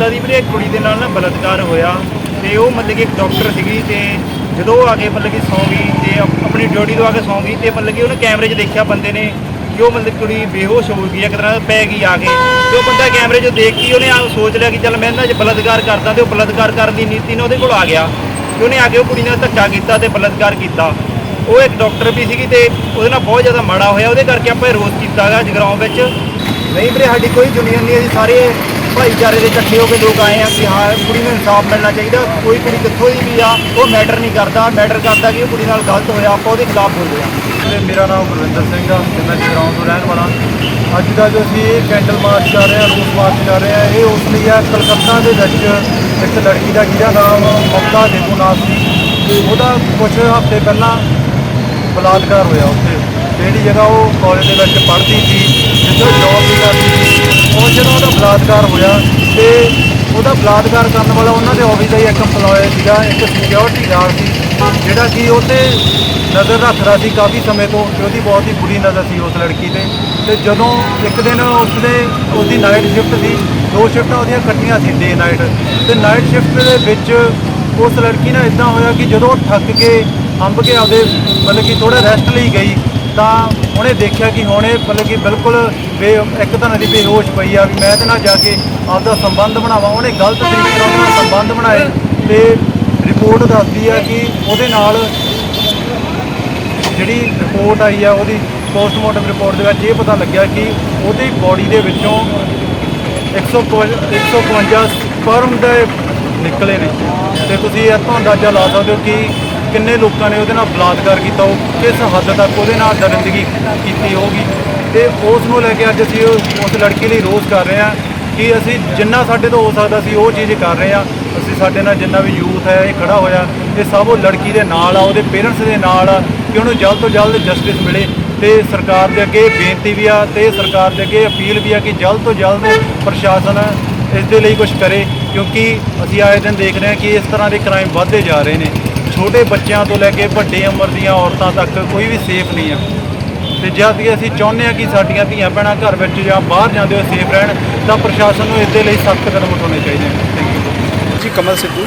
ਇਦਾਂ ਦੀ ਵੀਰੇ ਕੁੜੀ ਦੇ ਨਾਲ ਨਾ ਬਲਾਤਕਾਰ ਹੋਇਆ ਤੇ ਉਹ ਮਤਲਬ ਕਿ ਇੱਕ ਡਾਕਟਰ ਸੀਗੀ ਤੇ ਜਦੋਂ ਉਹ ਆ ਕੇ ਮਤਲਬ ਕਿ ਸੌਂ ਗਈ ਤੇ ਆਪਣੀ ਡਿਊਟੀ ਤੋਂ ਆ ਕੇ ਸੌਂ ਗਈ ਤੇ ਮਤਲਬ ਕਿ ਉਹਨੇ ਕੈਮਰੇ 'ਚ ਦੇਖਿਆ ਬੰਦੇ ਨੇ ਕਿ ਉਹ ਮਤਲਬ ਕੁੜੀ ਬੇਹੋਸ਼ ਹੋ ਗਈ ਇੱਕ ਤਰ੍ਹਾਂ ਨਾਲ ਪੈ ਗਈ ਆ ਕੇ ਤੇ ਉਹ ਬੰਦਾ ਕੈਮਰੇ 'ਚ ਦੇਖ ਕੇ ਉਹਨੇ ਆ ਸੋਚ ਲਿਆ ਕਿ ਚੱਲ ਮੈਂ ਇਹਨਾਂ 'ਚ ਬਲਾਤਕਾਰ ਕਰਦਾ ਤੇ ਉਹ ਬਲਾਤਕਾਰ ਕਰਨ ਦੀ ਨੀਤੀ ਨਾਲ ਉਹਦੇ ਕੋਲ ਆ ਗਿਆ ਤੇ ਉਹਨੇ ਆ ਕੇ ਉਹ ਕੁੜੀ ਨਾਲ ਧੱਕਾ ਕੀਤਾ ਤੇ ਬਲਾਤਕਾਰ ਕੀਤਾ। ਉਹ ਇੱਕ ਡਾਕਟਰ ਵੀ ਸੀਗੀ ਤੇ ਉਹਦੇ ਨਾਲ ਬਹੁਤ ਜ਼ਿਆਦਾ ਮਾੜਾ ਹੋਇਆ, ਉਹਦੇ ਕਰਕੇ ਆਪਾਂ ਇਹ ਰੋਸ ਕੀਤਾ ਹੈਗਾ ਜਗਰਾਉਂ ਵਿੱਚ। ਨਹੀਂ ਵੀਰੇ, ਸਾਡੀ ਕੋਈ ਯੂਨੀਅਨ ਨਹੀਂ ਅਸੀਂ ਸਾਰੇ ਭਾਈਚਾਰੇ ਦੇ ਇਕੱਠੇ ਹੋ ਕੇ ਲੋਕ ਆਏ ਆ ਕਿ ਹਾਂ, ਕੁੜੀ ਨੂੰ ਇਨਸਾਫ ਮਿਲਣਾ ਚਾਹੀਦਾ, ਕੋਈ ਕੁੜੀ ਕਿੱਥੋਂ ਦੀ ਵੀ ਆ, ਉਹ ਮੈਟਰ ਨਹੀਂ ਕਰਦਾ, ਮੈਟਰ ਕਰਦਾ ਕਿ ਉਹ ਕੁੜੀ ਨਾਲ ਗਲਤ ਹੋਇਆ, ਆਪਾਂ ਉਹਦੇ ਖਿਲਾਫ ਬੋਲਦੇ ਆ। ਤੇ ਮੇਰਾ ਨਾਮ ਗੁਰਵਿੰਦਰ ਸਿੰਘ ਆ ਤੇ ਮੈਂ ਜਗਰਾਉਂ ਤੋਂ ਰਹਿਣ ਵਾਲਾ। ਅੱਜ ਦਾ ਜੋ ਅਸੀਂ ਇਹ ਕੈਂਡਲ ਮਾਰਚ ਕਰ ਰਹੇ ਹਾਂ ਰੋਸ ਮਾਰਚ ਕਰ ਰਹੇ ਹਾਂ ਇਹ ਉਸ ਲਈ ਆ, ਕਲਕੱਤਾ ਦੇ ਵਿੱਚ ਇੱਕ ਲੜਕੀ ਦਾ ਜਿਹਦਾ ਨਾਮ ਮਮਤਾ ਦੇਵੂਨਾਥ ਸੀ, ਉਹਦਾ ਕੁਝ ਹਫ਼ਤੇ ਪਹਿਲਾਂ ਬਲਾਤਕਾਰ ਹੋਇਆ ਉੱਥੇ। ਜਿਹੜੀ ਜਗ੍ਹਾ ਉਹ ਕਾਲਜ ਦੇ ਵਿੱਚ ਪੜ੍ਹਦੀ ਸੀ, ਜਿੱਥੇ ਜੌਬ ਵੀ ਕਰਦੀ ਸੀ। ਬਲਾਤਕਾਰ ਹੋਇਆ ਤੇ ਉਹਦਾ ਬਲਾਤਕਾਰ ਕਰਨ ਵਾਲਾ ਉਹਨਾਂ ਦੇ ਆਫਿਸ ਦਾ ਹੀ ਇੱਕ EMPLOYE ਸੀਗਾ, ਇੱਕ ਸਿਕਿਉਰਿਟੀ ਗਾਰਡ ਸੀ, ਜਿਹੜਾ ਕਿ ਉਹ ਤੇ ਨਜ਼ਰ ਰੱਖਦਾ ਸੀ ਕਾਫੀ ਸਮੇਂ ਤੋਂ ਤੇ ਉਹਦੀ ਬਹੁਤ ਹੀ ਬੁਰੀ ਨਜ਼ਰ ਸੀ ਉਸ ਲੜਕੀ ਤੇ। ਤੇ ਜਦੋਂ ਇੱਕ ਦਿਨ ਉਸਦੇ, ਉਹਦੀ ਨਾਈਟ ਸ਼ਿਫਟ ਸੀ, ਦੋ ਸ਼ਿਫਟਾਂ ਉਹਦੀਆਂ ਇਕੱਠੀਆਂ ਸੀ ਡੇ ਨਾਈਟ ਤੇ ਨਾਈਟ ਸ਼ਿਫਟ ਦੇ ਵਿੱਚ ਉਸ ਲੜਕੀ ਨਾਲ ਇਦਾਂ ਹੋਇਆ ਕਿ ਜਦੋਂ ਉਹ ਥੱਕ ਕੇ, ਅੰਬ ਕੇ ਆਉਂਦੇ ਮਤਲਬ ਕਿ ਥੋੜਾ ਰੈਸਟ ਲਈ ਗਈ, ਤਾਂ ਉਹਨੇ ਦੇਖਿਆ ਕਿ ਹੁਣ ਇਹ ਮਤਲਬ ਕਿ ਬਿਲਕੁਲ ਬੇ ਇੱਕ ਤਰ੍ਹਾਂ ਦੀ ਬੇਹੋਸ਼ ਪਈ ਆ ਵੀ ਮੈਂ ਇਹਦੇ ਨਾਲ ਜਾ ਕੇ ਆਪਦਾ ਸੰਬੰਧ ਬਣਾਵਾਂ। ਉਹਨੇ ਗਲਤ ਤਰੀਕੇ ਨਾਲ ਉਹਦੇ ਨਾਲ ਸੰਬੰਧ ਬਣਾਏ ਤੇ ਰਿਪੋਰਟ ਦੱਸਦੀ ਆ ਕਿ ਉਹਦੇ ਨਾਲ ਜਿਹੜੀ ਰਿਪੋਰਟ ਆਈ ਆ, ਉਹਦੀ ਪੋਸਟਮਾਰਟਮ ਰਿਪੋਰਟ ਦੇ ਵਿੱਚ ਇਹ ਪਤਾ ਲੱਗਿਆ ਕਿ ਉਹਦੀ ਬਾਡੀ ਦੇ ਵਿੱਚੋਂ 152 152 ਸਪਰਮ ਦੇ ਨਿਕਲੇ ਨੇ। ਤੇ ਤੁਸੀਂ ਇਹ ਤੋਂ ਅੰਦਾਜ਼ਾ ਲਾ ਸਕਦੇ ਹੋ ਕਿ ਕਿੰਨੇ ਲੋਕਾਂ ਨੇ ਉਹਦੇ ਨਾਲ ਬਲਾਤਕਾਰ ਕੀਤਾ, ਉਹ ਕਿਸ ਹੱਦ ਤੱਕ ਉਹਦੇ ਨਾਲ ਦਰਿੰਦਗੀ ਕੀਤੀ ਹੋਊਗੀ? ਤੇ ਉਸ ਨੂੰ ਲੈ ਕੇ ਅੱਜ ਅਸੀਂ ਉਸ ਲੜਕੀ ਲਈ ਰੋਸ ਕਰ ਰਹੇ ਹਾਂ ਕਿ ਅਸੀਂ ਜਿੰਨਾ ਸਾਡੇ ਤੋਂ ਹੋ ਸਕਦਾ ਸੀ ਉਹ ਚੀਜ਼ ਕਰ ਰਹੇ ਹਾਂ। ਅਸੀਂ ਸਾਡੇ ਨਾਲ ਜਿੰਨਾ ਵੀ ਯੂਥ ਹੈ, ਇਹ ਖੜਾ ਹੋਇਆ, ਇਹ ਸਭ ਉਹ ਲੜਕੀ ਦੇ ਨਾਲ ਆ, ਉਹਦੇ ਪੇਰੈਂਟਸ ਦੇ ਨਾਲ ਆ, ਕਿ ਉਹਨੂੰ ਜਲਦ ਤੋਂ ਜਲਦ ਜਸਟਿਸ ਮਿਲੇ। ਤੇ ਸਰਕਾਰ ਦੇ ਅੱਗੇ ਬੇਨਤੀ ਵੀ ਆ, ਤੇ ਸਰਕਾਰ ਦੇ ਅੱਗੇ ਅਪੀਲ ਵੀ ਆ ਕਿ ਜਲਦ ਤੋਂ ਜਲਦ ਪ੍ਰਸ਼ਾਸਨ ਇਸ ਦੇ ਲਈ ਕੁਝ ਕਰੇ, ਕਿਉਂਕਿ ਅਸੀਂ ਆਏ ਦਿਨ ਦੇਖ ਰਹੇ ਹਾਂ ਕਿ ਇਸ ਤਰ੍ਹਾਂ ਦੇ ਕ੍ਰਾਈਮ ਵੱਧਦੇ ਜਾ ਰਹੇ ਨੇ। ਛੋਟੇ ਬੱਚਿਆਂ ਤੋਂ ਲੈ ਕੇ ਵੱਡੇ ਉਮਰ ਦੀਆਂ ਔਰਤਾਂ ਤੱਕ ਕੋਈ ਵੀ ਸੇਫ ਨਹੀਂ ਆ। ਤੇ ਜਦ ਕਿ ਅਸੀਂ ਚਾਹੁੰਦੇ ਹਾਂ ਕਿ ਸਾਡੀਆਂ ਧੀਆਂ ਭੈਣਾਂ ਘਰ ਵਿੱਚ ਜਾਂ ਬਾਹਰ ਜਾਂਦੇ ਹੋਏ ਸੇਫ ਰਹਿਣ ਤਾਂ ਪ੍ਰਸ਼ਾਸਨ ਨੂੰ ਇਸ ਦੇ ਲਈ ਸਖਤ ਕਦਮ ਉਠਾਉਣੇ ਚਾਹੀਦੇ ਹਨ ਥੈਂਕ ਯੂ ਜੀ ਕਮਲ ਸਿੱਧੂ।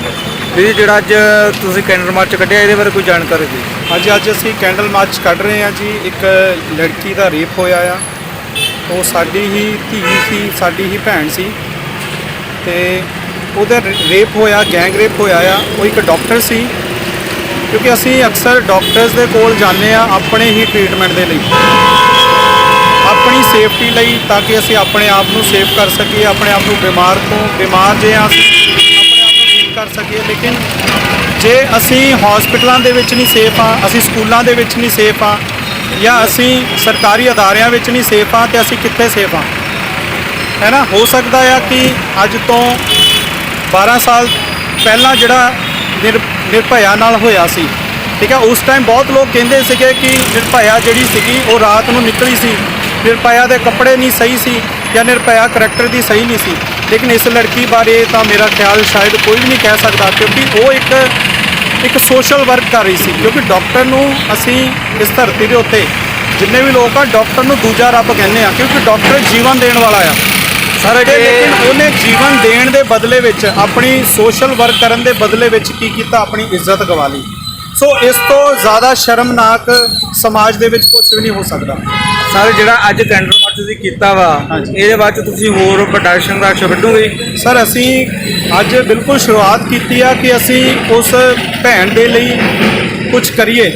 ਵੀਰ ਜਿਹੜਾ ਅੱਜ ਤੁਸੀਂ ਕੈਂਡਲ ਮਾਰਚ ਕੱਢਿਆ ਇਹਦੇ ਬਾਰੇ ਕੋਈ ਜਾਣਕਾਰੀ ਦਿਓ। ਅੱਜ ਅੱਜ ਅਸੀਂ ਕੈਂਡਲ ਮਾਰਚ ਕੱਢ ਰਹੇ ਹਾਂ ਜੀ। ਇੱਕ ਲੜਕੀ ਦਾ ਰੇਪ ਹੋਇਆ ਆ। ਉਹ ਸਾਡੀ ਹੀ ਧੀ ਸੀ ਸਾਡੀ ਹੀ ਭੈਣ ਸੀ। ਤੇ ਉਹਦਾ ਰੇਪ ਹੋਇਆ ਗੈਂਗ ਰੇਪ ਹੋਇਆ ਆ। ਉਹ ਇੱਕ ਡਾਕਟਰ ਸੀ। ਕਿਉਂਕਿ ਅਸੀਂ ਅਕਸਰ ਡਾਕਟਰਸ ਦੇ ਕੋਲ ਜਾਂਦੇ ਆ ਆਪਣੇ ਹੀ ਟ੍ਰੀਟਮੈਂਟ ਦੇ ਲਈ। ਆਪਣੀ ਸੇਫਟੀ ਲਈ ਤਾਂ ਕਿ ਅਸੀਂ ਆਪਣੇ ਆਪ ਨੂੰ ਸੇਫ ਕਰ ਸਕੀਏ, ਆਪਣੇ ਆਪ ਨੂੰ ਬਿਮਾਰ ਤੋਂ ਬਿਮਾਰ ਜੇ ਹਾਂ ਅਸੀਂ, ਆਪਣੇ ਆਪ ਨੂੰ ਠੀਕ ਕਰ ਸਕੀਏ। ਲੇਕਿਨ ਜੇ ਅਸੀਂ ਹਸਪੀਟਲਾਂ ਦੇ ਵਿੱਚ ਨਹੀਂ ਸੇਫ ਆ ਅਸੀਂ ਸਕੂਲਾਂ ਦੇ ਵਿੱਚ ਨਹੀਂ ਸੇਫ ਆ ਜਾਂ ਅਸੀਂ ਸਰਕਾਰੀ ਅਦਾਰਿਆਂ ਵਿੱਚ ਨਹੀਂ ਸੇਫ ਆ ਤੇ ਅਸੀਂ ਕਿੱਥੇ ਸੇਫ ਆ ਹੈ ਨਾ? ਹੋ ਸਕਦਾ ਆ ਕਿ ਅੱਜ ਤੋਂ 12 ਸਾਲ ਪਹਿਲਾਂ ਜਿਹੜਾ ਨਿਰ ਨਿਰਭਇਆ ਨਾਲ ਹੋਇਆ ਸੀ। ਠੀਕ ਹੈ, ਉਸ ਟਾਈਮ ਬਹੁਤ ਲੋਕ ਕਹਿੰਦੇ ਸੀਗੇ ਕਿ ਨਿਰਭਇਆ ਜਿਹੜੀ ਸੀਗੀ, ਉਹ ਰਾਤ ਨੂੰ ਨਿਕਲੀ ਸੀ। ਨਿਰਭਇਆ ਦੇ ਕੱਪੜੇ ਨਹੀਂ ਸਹੀ ਸੀ ਜਾਂ ਨਿਰਭਇਆ ਕਰੈਕਟਰ ਦੀ ਸਹੀ ਨਹੀਂ ਸੀ। ਲੇਕਿਨ ਇਸ ਲੜਕੀ ਬਾਰੇ ਤਾਂ ਮੇਰਾ ਖਿਆਲ ਸ਼ਾਇਦ ਕੋਈ ਵੀ ਨਹੀਂ ਕਹਿ ਸਕਦਾ, ਕਿਉਂਕਿ ਉਹ ਇੱਕ ਇੱਕ ਸੋਸ਼ਲ ਵਰਕ ਕਰ ਰਹੀ ਸੀ। ਕਿਉਂਕਿ ਡਾਕਟਰ ਨੂੰ ਅਸੀਂ ਇਸ ਧਰਤੀ ਦੇ ਉੱਤੇ ਜਿੰਨੇ ਵੀ ਲੋਕ ਆ ਡਾਕਟਰ ਨੂੰ ਦੂਜਾ ਰੱਬ ਕਹਿੰਦੇ ਆ, ਕਿਉਂਕਿ ਡਾਕਟਰ ਜੀਵਨ ਦੇਣ ਵਾਲਾ ਆ। ਸਰ ਤੇ ਲੇਕਿਨ ਉਹਨੇ ਜੀਵਨ ਦੇਣ ਦੇ ਬਦਲੇ ਵਿੱਚ ਆਪਣੀ ਸੋਸ਼ਲ ਵਰਕ ਕਰਨ ਦੇ ਬਦਲੇ ਵਿੱਚ ਕੀ ਕੀਤਾ? ਆਪਣੀ ਇੱਜ਼ਤ ਗਵਾ ਲਈ। ਸੋ ਇਸ ਤੋਂ ਜ਼ਿਆਦਾ ਸ਼ਰਮਨਾਕ ਸਮਾਜ ਦੇ ਵਿੱਚ ਕੁਝ ਵੀ ਨਹੀਂ ਹੋ ਸਕਦਾ। ਸਰ ਜਿਹੜਾ ਅੱਜ ਕੈਂਡਲ ਮਾਰਚ ਤੁਸੀਂ ਕੀਤਾ ਵਾ। ਇਹਦੇ ਬਾਅਦ ਤੁਸੀਂ ਹੋਰ ਵੱਡਾ ਸੰਘਰਸ਼ ਕੱਢੋਗੇ? ਸਰ ਅਸੀਂ ਅੱਜ ਬਿਲਕੁਲ ਸ਼ੁਰੂਆਤ ਕੀਤੀ ਆ ਕਿ ਅਸੀਂ ਉਸ ਭੈਣ ਦੇ ਲਈ ਕੁਝ ਕਰੀਏ।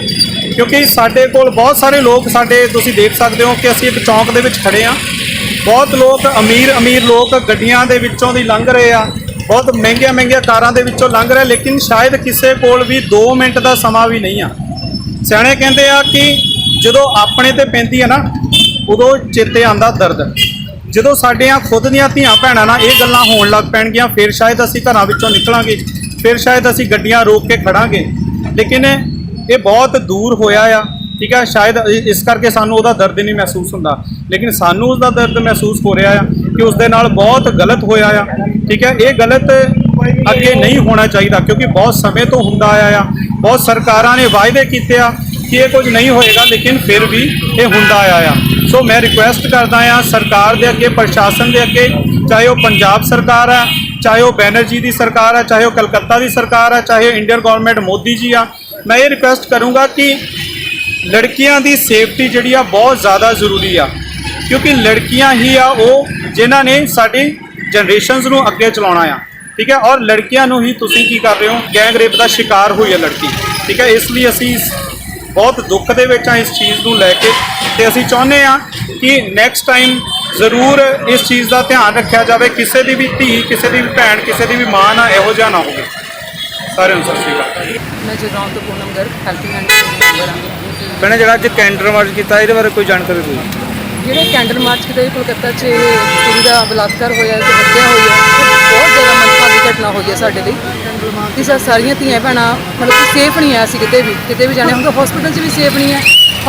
ਕਿਉਂਕਿ ਸਾਡੇ ਕੋਲ ਬਹੁਤ ਸਾਰੇ ਲੋਕ ਸਾਡੇ ਤੁਸੀਂ ਦੇਖ ਸਕਦੇ ਹੋ ਕਿ ਅਸੀਂ ਇੱਕ ਚੌਂਕ ਦੇ ਵਿੱਚ ਖੜੇ ਆ। ਬਹੁਤ ਲੋਕ, ਅਮੀਰ ਅਮੀਰ ਲੋਕ ਗੱਡੀਆਂ ਦੇ ਵਿੱਚੋਂ ਦੀ ਲੰਘ ਰਹੇ ਆ। ਬਹੁਤ ਮਹਿੰਗੀਆਂ ਮਹਿੰਗੀਆਂ ਕਾਰਾਂ ਦੇ ਵਿੱਚੋਂ ਲੰਘ ਰਹੇ ਲੇਕਿਨ ਸ਼ਾਇਦ ਕਿਸੇ ਕੋਲ ਵੀ 2 ਮਿੰਟ ਦਾ ਸਮਾਂ ਵੀ ਨਹੀਂ ਆ। ਸਿਆਣੇ ਕਹਿੰਦੇ ਆ ਕਿ ਜਦੋਂ ਆਪਣੇ ਤੇ ਪੈਂਦੀ ਆ ਨਾ, ਉਦੋਂ ਚੇਤੇ ਆਂਦਾ ਦਰਦ। ਜਦੋਂ ਸਾਡੀਆਂ ਖੁਦ ਦੀਆਂ ਧੀਆਂ ਭੈਣਾਂ ਨਾਲ ਇਹ ਗੱਲਾਂ ਹੋਣ ਲੱਗ ਪੈਣਗੀਆਂ, ਫਿਰ ਸ਼ਾਇਦ ਅਸੀਂ ਘਰਾਂ ਵਿੱਚੋਂ ਨਿਕਲਾਂਗੇ, ਫਿਰ ਸ਼ਾਇਦ ਅਸੀਂ ਗੱਡੀਆਂ ਰੋਕ ਕੇ ਖੜਾਂਗੇ। ਲੇਕਿਨ ਇਹ ਬਹੁਤ ਦੂਰ ਹੋਇਆ ਆ। ਠੀਕ ਹੈ, ਸ਼ਾਇਦ ਇਸ ਕਰਕੇ ਸਾਨੂੰ ਉਹਦਾ ਦਰਦ ਨਹੀਂ ਮਹਿਸੂਸ ਹੁੰਦਾ। ਲੇਕਿਨ ਸਾਨੂੰ ਉਸਦਾ ਦਰਦ ਮਹਿਸੂਸ ਹੋ ਰਿਹਾ ਆ ਕਿ ਉਸ ਦੇ ਨਾਲ ਬਹੁਤ ਗਲਤ ਹੋਇਆ ਆ। ਠੀਕ ਹੈ, ਇਹ ਗਲਤ ਅੱਗੇ ਨਹੀਂ ਹੋਣਾ ਚਾਹੀਦਾ ਕਿਉਂਕਿ ਬਹੁਤ ਸਮੇਂ ਤੋਂ ਹੁੰਦਾ ਆਇਆ ਆ। ਬਹੁਤ ਸਰਕਾਰਾਂ ਨੇ ਵਾਅਦੇ ਕੀਤੇ ਆ ਕਿ ਇਹ ਕੁਝ ਨਹੀਂ ਹੋਏਗਾ, ਲੇਕਿਨ ਫਿਰ ਵੀ ਇਹ ਹੁੰਦਾ ਆਇਆ ਆ। ਸੋ ਮੈਂ ਰਿਕੁਐਸਟ ਕਰਦਾ ਆ, ਸਰਕਾਰ ਦੇ ਅੱਗੇ, ਪ੍ਰਸ਼ਾਸਨ ਦੇ ਅੱਗੇ, ਚਾਹੇ ਉਹ ਪੰਜਾਬ ਸਰਕਾਰ ਆ, ਚਾਹੇ ਉਹ ਬੈਨਰਜੀ ਦੀ ਸਰਕਾਰ ਆ, ਚਾਹੇ ਉਹ ਕਲਕੱਤਾ ਦੀ ਸਰਕਾਰ ਆ, ਚਾਹੇ ਇੰਡੀਅਨ ਗਵਰਨਮੈਂਟ ਮੋਦੀ ਜੀ ਆ, ਮੈਂ ਇਹ ਰਿਕੁਐਸਟ ਕਰੂੰਗਾ ਕਿ ਲੜਕੀਆਂ ਦੀ ਸੇਫਟੀ ਜਿਹੜੀ ਆ ਬਹੁਤ ਜ਼ਿਆਦਾ ਜ਼ਰੂਰੀ ਆ। ਕਿਉਂਕਿ ਲੜਕੀਆਂ ਹੀ ਆ ਉਹ ਜਿਨ੍ਹਾਂ ਨੇ ਸਾਡੀ ਜਨਰੇਸ਼ਨਸ ਨੂੰ ਅੱਗੇ ਚਲਾਉਣਾ ਆ। ਠੀਕ ਹੈ? ਔਰ ਲੜਕੀਆਂ ਨੂੰ ਹੀ ਤੁਸੀਂ ਕੀ ਕਰ ਰਹੇ ਹੋ? ਗੈਂਗ ਰੇਪ ਦਾ ਸ਼ਿਕਾਰ ਹੋਈ ਹੈ ਲੜਕੀ। ਠੀਕ ਹੈ? ਇਸ ਲਈ ਅਸੀਂ ਬਹੁਤ ਦੁੱਖ ਦੇ ਵਿੱਚ ਆ ਇਸ ਚੀਜ਼ ਨੂੰ ਲੈ ਕੇ। ਤੇ ਅਸੀਂ ਚਾਹੁੰਦੇ ਆ ਕਿ ਨੈਕਸਟ ਟਾਈਮ ਜ਼ਰੂਰ ਇਸ ਚੀਜ਼ ਦਾ ਧਿਆਨ ਰੱਖਿਆ ਜਾਵੇ। ਕਿਸੇ ਦੀ ਵੀ ਧੀ, ਕਿਸੇ ਦੀ ਵੀ ਭੈਣ, ਕਿਸੇ ਦੀ ਵੀ ਮਾਂ ਨਾ ਇਹੋ ਜਿਹਾ ਨਾ ਹੋਵੇ। ਸਾਰਿਆਂ ਨੂੰ ਸਤਿ ਸ਼੍ਰੀ ਅਕਾਲ। ਮੈਂ ਜਗਰਾਉਂ ਤੋਂ ਪੂਨਮ ਗਰਗ, ਹੈਲਥਿੰਗ ਐਂਡ ਮੈਂਬਰ ਹਾਂ ਜਿਹੜਾ ਅੱਜ ਕੈਂਡਰ ਮਾਰਚ ਕੀਤਾ, ਇਹਦੇ ਬਾਰੇ ਕੋਈ ਜਾਣਕਾਰੀ ਦਿਓ। ਜਿਹੜੇ ਕੈਂਡਲ ਮਾਰਚ ਕਿਤੇ ਕੋਲਕਾਤਾ 'ਚ ਕੁੜੀ ਦਾ ਬਲਾਤਕਾਰ ਹੋਇਆ ਤੇ ਹੱਤਿਆ ਹੋਈ ਹੈ ਬਹੁਤ ਜ਼ਿਆਦਾ ਮੰਦਭਾਗੀ ਘਟਨਾ ਹੋਈ ਹੈ ਸਾਡੇ ਲਈ। ਕਿ ਸਾ, ਸਾਰੀਆਂ ਧੀਆਂ ਭੈਣਾਂ, ਮਤਲਬ ਕਿ ਸੇਫ ਨਹੀਂ ਹੈ ਅਸੀਂ ਕਿਤੇ ਵੀ ਕਿਤੇ ਵੀ ਜਾਣੇ ਹੁੰਦੇ ਹਸਪੀਟਲ 'ਚ ਵੀ ਸੇਫ ਨਹੀਂ ਹੈ।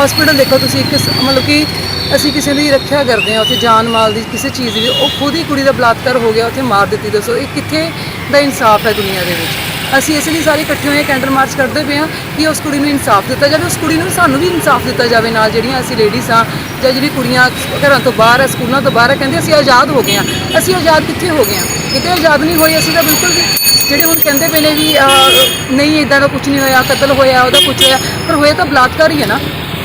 ਹਸਪੀਟਲ ਦੇਖੋ ਤੁਸੀਂ ਇੱਕ ਸ- ਮਤਲਬ ਕਿ ਅਸੀਂ ਕਿਸੇ ਦੀ ਰੱਖਿਆ ਕਰਦੇ ਹਾਂ, ਉੱਥੇ ਜਾਨ ਮਾਲ ਦੀ ਕਿਸੇ ਚੀਜ਼ ਦੀ, ਉਹ ਖੁਦ ਹੀ ਕੁੜੀ ਦਾ ਬਲਾਤਕਾਰ ਹੋ ਗਿਆ, ਉੱਥੇ ਮਾਰ ਦਿੱਤੀ ਦੱਸੋ, ਇਹ ਕਿੱਥੇ ਦਾ ਇਨਸਾਫ ਹੈ ਦੁਨੀਆ ਦੇ ਵਿੱਚ? ਅਸੀਂ ਇਸ ਲਈ ਸਾਰੇ ਇਕੱਠੇ ਹੋਏ ਕੈਂਡਲ ਮਾਰਚ ਕਰਦੇ ਪਏ ਹਾਂ ਕਿ ਉਸ ਕੁੜੀ ਨੂੰ ਇਨਸਾਫ ਦਿੱਤਾ ਜਾਵੇ, ਉਸ ਕੁੜੀ ਨੂੰ ਸਾਨੂੰ ਵੀ ਇਨਸਾਫ ਦਿੱਤਾ ਜਾਵੇ ਨਾਲ ਜਿਹੜੀਆਂ ਅਸੀਂ ਲੇਡੀਜ਼ ਆ ਜਾਂ ਜਿਹੜੀ ਕੁੜੀਆਂ ਘਰਾਂ ਤੋਂ ਬਾਹਰ ਆ ਸਕੂਲਾਂ ਤੋਂ ਬਾਹਰ ਆ ਕਹਿੰਦੇ ਅਸੀਂ ਆਜ਼ਾਦ ਹੋ ਗਏ ਆ ਅਸੀਂ ਆਜ਼ਾਦ ਕਿੱਥੇ ਹੋ ਗਏ ਆ ਕਿਤੇ ਆਜ਼ਾਦ ਨਹੀਂ ਹੋਏ, ਅਸੀਂ ਤਾਂ ਬਿਲਕੁਲ ਵੀ ਜਿਹੜੇ ਹੁਣ ਕਹਿੰਦੇ ਪਏ ਨੇ ਵੀ ਨਹੀਂ ਇਦਾਂ ਦਾ ਕੁਝ ਨਹੀਂ ਹੋਇਆ, ਕਤਲ ਹੋਇਆ, ਉਹਦਾ ਕੁਝ ਹੋਇਆ, ਪਰ ਹੋਇਆ ਤਾਂ ਬਲਾਤਕਾਰ ਹੀ ਹੈ ਨਾ।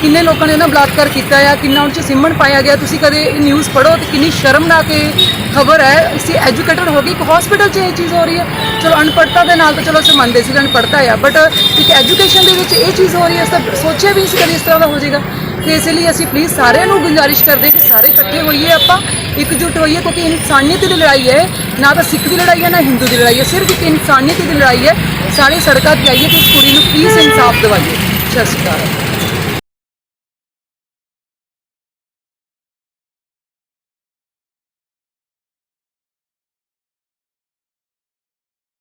ਕਿੰਨੇ ਲੋਕਾਂ ਨੇ ਉਹਨਾਂ ਬਲਾਤਕਾਰ ਕੀਤਾ ਆ, ਕਿੰਨਾ ਉਹਨਾਂ 'ਚ ਸਿਮਣ ਪਾਇਆ ਗਿਆ, ਤੁਸੀਂ ਕਦੇ ਇਹ ਨਿਊਜ਼ ਪੜ੍ਹੋ ਤੇ ਕਿੰਨੀ ਸ਼ਰਮਨਾਕ ਇਹ ਖਬਰ ਹੈ ਅਸੀਂ ਐਜੂਕੇਟਡ ਹੋ ਗਏ, ਇੱਕ ਹਸਪੀਟਲ 'ਚ ਇਹ ਚੀਜ਼ ਹੋ ਰਹੀ ਹੈ। ਚਲੋ ਅਨਪੜ੍ਹਤਾ ਦੇ ਨਾਲ ਤਾਂ ਚਲੋ ਅਸੀਂ ਮੰਨਦੇ ਸੀ ਕਿ ਅਨਪੜ੍ਹਤਾ ਆ ਬਟ ਇੱਕ ਐਜੂਕੇਸ਼ਨ ਦੇ ਵਿੱਚ ਇਹ ਚੀਜ਼ ਹੋ ਰਹੀ ਹੈ, ਅਸੀਂ ਤਾਂ ਸੋਚਿਆ ਵੀ ਸੀ ਕਦੇ ਇਸ ਤਰ੍ਹਾਂ ਦਾ ਹੋ ਜਾਏਗਾ। ਤੇ ਇਸ ਲਈ ਅਸੀਂ ਪਲੀਜ਼ ਸਾਰਿਆਂ ਨੂੰ ਗੁਜ਼ਾਰਿਸ਼ ਕਰਦੇ ਕਿ ਸਾਰੇ ਇਕੱਠੇ ਹੋਈਏ ਆਪਾਂ, ਇਕਜੁੱਟ ਹੋਈਏ, ਕਿਉਂਕਿ ਇਨਸਾਨੀਅਤ ਦੀ ਲੜਾਈ ਹੈ, ਨਾ ਤਾਂ ਸਿੱਖ ਦੀ ਲੜਾਈ ਹੈ, ਨਾ ਹਿੰਦੂ ਦੀ ਲੜਾਈ ਹੈ, ਸਿਰਫ ਇੱਕ ਇਨਸਾਨੀਅਤ ਦੀ ਲੜਾਈ ਹੈ। ਸਾਰੇ ਸੜਕਾਂ ਤੇ ਆਈਏ ਤੇ ਇਸ ਕੁੜੀ ਨੂੰ ਪਲੀਜ਼ ਇਨਸਾਫ ਦਿਵਾਈਏ। ਸਤਿ ਸ਼੍ਰੀ ਅਕਾਲ।